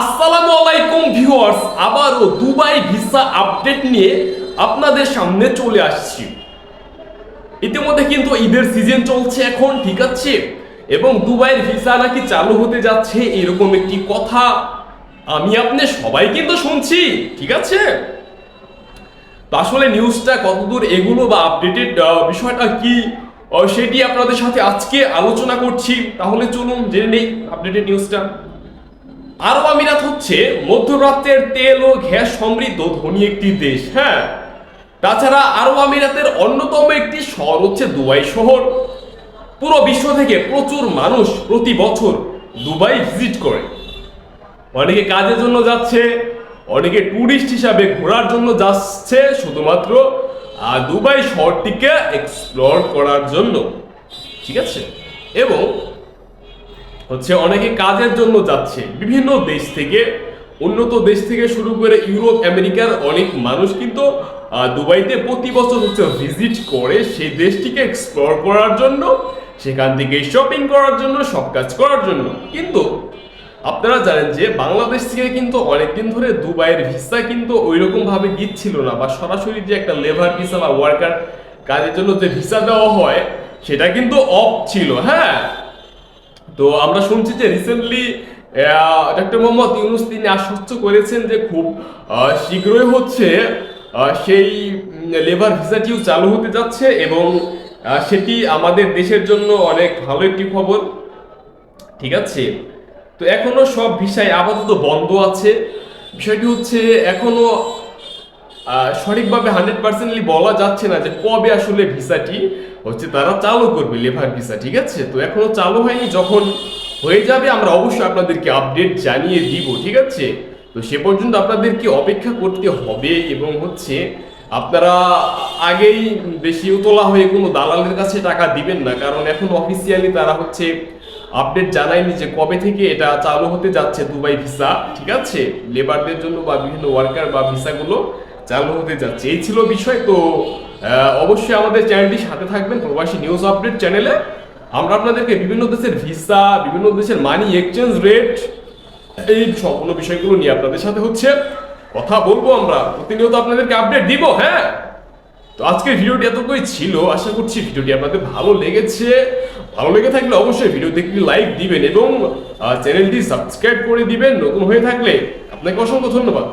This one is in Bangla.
আসসালামু আলাইকুম ভিউয়ার্স, আবারও দুবাই ভিসা আপডেট নিয়ে আপনাদের সামনে চলে আসছি। ইতিমধ্যে কিন্তু ঈদের সিজন চলছে এখন, ঠিক আছে? এবং দুবাইয়ের ভিসা নাকি চালু হতে যাচ্ছে, এরকম একটি কথা আমি আপনি সবাই কিন্তু শুনছি, ঠিক আছে? আসলে নিউজটা কতদূর এগুলো বা আপডেটেড বিষয়টা কি সেটি আপনাদের সাথে আজকে আলোচনা করছি। তাহলে চলুন জেনে নেই আপডেটেড নিউজটা আরব আমিরাত হচ্ছে মধ্যপ্রাচ্যের তেল ও গ্যাস সমৃদ্ধ ধনী একটি দেশ হ্যাঁ। তাছাড়া আরব আমিরাতের অন্যতম একটি শহর হচ্ছে দুবাই শহর। পুরো বিশ্ব থেকে প্রচুর মানুষ প্রতি বছর দুবাই ভিজিট করে। অনেকে কাজের জন্য যাচ্ছে অনেকে ট্যুরিস্ট হিসাবে ঘোরার জন্য যাচ্ছে শুধুমাত্র আহ, দুবাই শহরটিকে এক্সপ্লোর করার জন্য। ঠিক আছে? এবং হচ্ছে অনেকে কাজের জন্য যাচ্ছে। বিভিন্ন দেশ থেকে, উন্নত দেশ থেকে শুরু করে ইউরোপ, আমেরিকার অনেক মানুষ কিন্তু দুবাইতে প্রতি বছর হচ্ছে ভিজিট করে সেই দেশটিকে এক্সপ্লোর করার জন্য, সেখান থেকে শপিং করার জন্য, সব কাজ করার জন্য। কিন্তু, আপনারা জানেন যে বাংলাদেশ থেকে কিন্তু অনেকদিন ধরে দুবাইয়ের ভিসা কিন্তু ওই রকম ভাবে দিচ্ছিল না বা সরাসরি যে একটা লেবার ভিসা বা ওয়ার্কার কাজের জন্য যে ভিসা দেওয়া হয়, সেটা কিন্তু অফ ছিল হ্যাঁ? তো আমরা শুনছি যে রিসেন্টলি ডক্টর মোহাম্মদ ইউনুস তিনি আশ্বস্ত করেছেন যে খুব শীঘ্রই হচ্ছে সেই লেবার ভিসাটিও চালু হতে যাচ্ছে এবং সেটি আমাদের দেশের জন্য অনেক ভালো একটি খবর। ঠিক আছে? তো এখনও সব ভিসায় আপাতত বন্ধ আছে। বিষয়টি হচ্ছে এখনও আহ, সঠিকভাবে হান্ড্রেড পার্সেন্টলি বলা যাচ্ছে না যে কবে আসলে ভিসাটি হচ্ছে, তারা চালু করবে লেভার ভিসা, ঠিক আছে? তো এখনও চালু হয়নি, যখন হয়ে যাবে আমরা অবশ্যই আপনাদেরকে আপডেট জানিয়ে দিব, ঠিক আছে? তো সে পর্যন্ত আপনাদেরকে অপেক্ষা করতে হবে এবং হচ্ছে আপনারা আগেই বেশি উতলা হয়ে কোনো দালালের কাছে টাকা দিবেন না, কারণ এখন অফিসিয়ালি তারা হচ্ছে আপডেট জানায়নি যে কবে থেকে এটা চালু হতে যাচ্ছে দুবাই ভিসা, ঠিক আছে? লেবারদের জন্য বা বিভিন্ন ওয়ার্কার বা ভিসাগুলো চালু হতে যাচ্ছে এই ছিল বিষয়, তো অবশ্যই আমাদের চ্যানেলটির সাথে থাকবেন, প্রবাসী নিউজ আপডেট চ্যানেলে আমরা আপনাদেরকে বিভিন্ন দেশের ভিসা বিভিন্ন দেশের মানি এক্সচেঞ্জ রেট এই সম্পূর্ণ বিষয়গুলো নিয়ে আপনাদের সাথে হচ্ছে কথা বলব আমরা। প্রতিনিয়ত আপনাদেরকে আপডেট দিব হ্যাঁ? তো আজকের ভিডিওটি এতটুকুই ছিল। আশা করছি ভিডিওটি আপনাদের ভালো লেগেছে। ভালো লেগে থাকলে অবশ্যই ভিডিও দেখলে লাইক দিবেন এবং চ্যানেলটি সাবস্ক্রাইব করে দিবেন। নতুন হয়ে থাকলে আপনাকে অসংখ্য ধন্যবাদ।